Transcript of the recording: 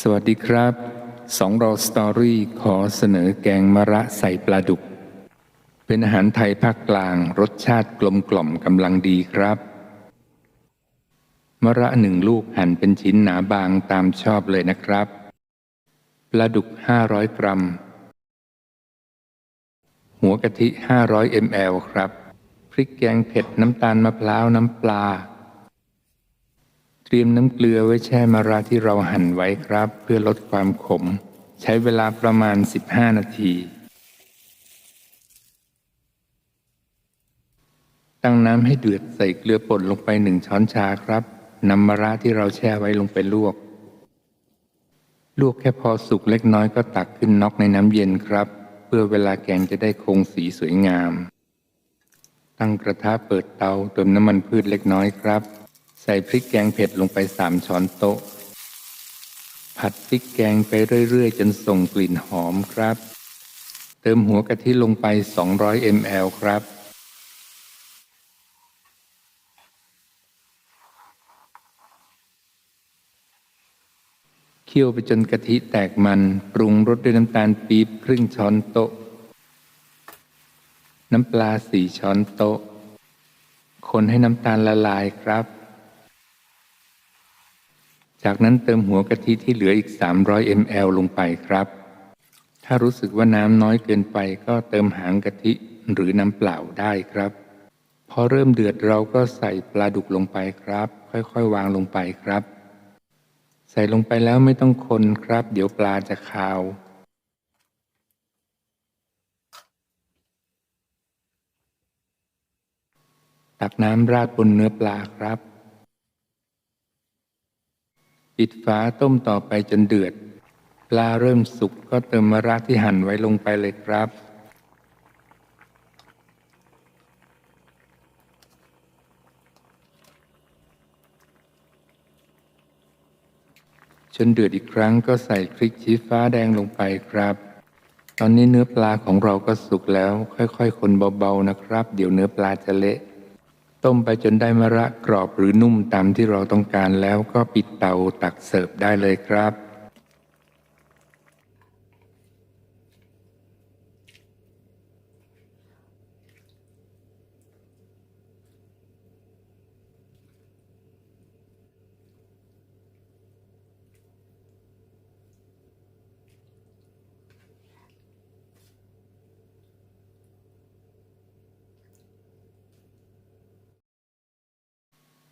สวัสดีครับสองรอสตอรี่ขอเสนอแกงมะระใส่ปลาดุก เป็นอาหารไทยภาคกลางรสชาติกลมกล่อมกำลังดีครับ มะระหนึ่งลูกหั่นเป็นชิ้นหนาบางตามชอบเลยนะครับ ปลาดุก 500 กรัม หัวกะทิ 500 ml ครับ พริกแกงเผ็ดน้ำตาลมะพร้าวน้ำปลา รียมน้ำเกลือไว้แช่มะระที่เราหั่นไว้ครับ เพื่อลดความขม ใช้เวลาประมาณ 15 นาที ตั้งน้ำให้เดือดใส่เกลือป่นลงไปหนึ่งช้อนชาครับนำมะระที่เราแช่ไว้ลงไปลวก ลวกแค่พอสุกเล็กน้อยก็ตักขึ้นน็อกในน้ำเย็นครับ เพื่อเวลาแกงจะได้คงสีสวยงาม ตั้งกระทะเปิดเตาเติมน้ำมันพืชเล็กน้อยครับ ใส่พริกแกงเผ็ดลงไปสามช้อนโต๊ะ ผัดพริกแกงไปเรื่อย ๆ จนส่งกลิ่นหอมครับ เติมหัวกะทิลงไป 200 ml ครับ เคี่ยวไปจนกะทิแตกมัน ปรุงรสด้วยน้ำตาลปี๊บครึ่งช้อนโต๊ะ น้ำปลาสี่ช้อนโต๊ะ คนให้น้ำตาลละลายครับ จากนั้นเติมหัวกะทิที่เหลืออีก 300 ml ลงไปครับ ถ้ารู้สึกว่าน้ำน้อยเกินไปก็เติมหางกะทิหรือน้ำเปล่าได้ครับ พอเริ่มเดือดเราก็ใส่ปลาดุกลงไปครับ ค่อยๆ วางลงไปครับ ใส่ลงไปแล้วไม่ต้องคนครับ เดี๋ยวปลาจะคาวตักน้ำราดบนเนื้อปลาครับ ปิดฝาต้มต่อไปจนเดือด ปลาเริ่มสุกก็เติมมะระที่หั่นไว้ลงไปเลยครับ จนเดือดอีกครั้งก็ใส่พริกชี้ฟ้าแดงลงไปครับ ตอนนี้เนื้อปลาของเราก็สุกแล้ว ค่อยๆ คนเบาๆนะครับ เดี๋ยวเนื้อปลาจะเละ ต้มไปจนได้มะระกรอบหรือนุ่มตามที่เราต้องการแล้วก็ปิดเตาตักเสิร์ฟได้เลยครับ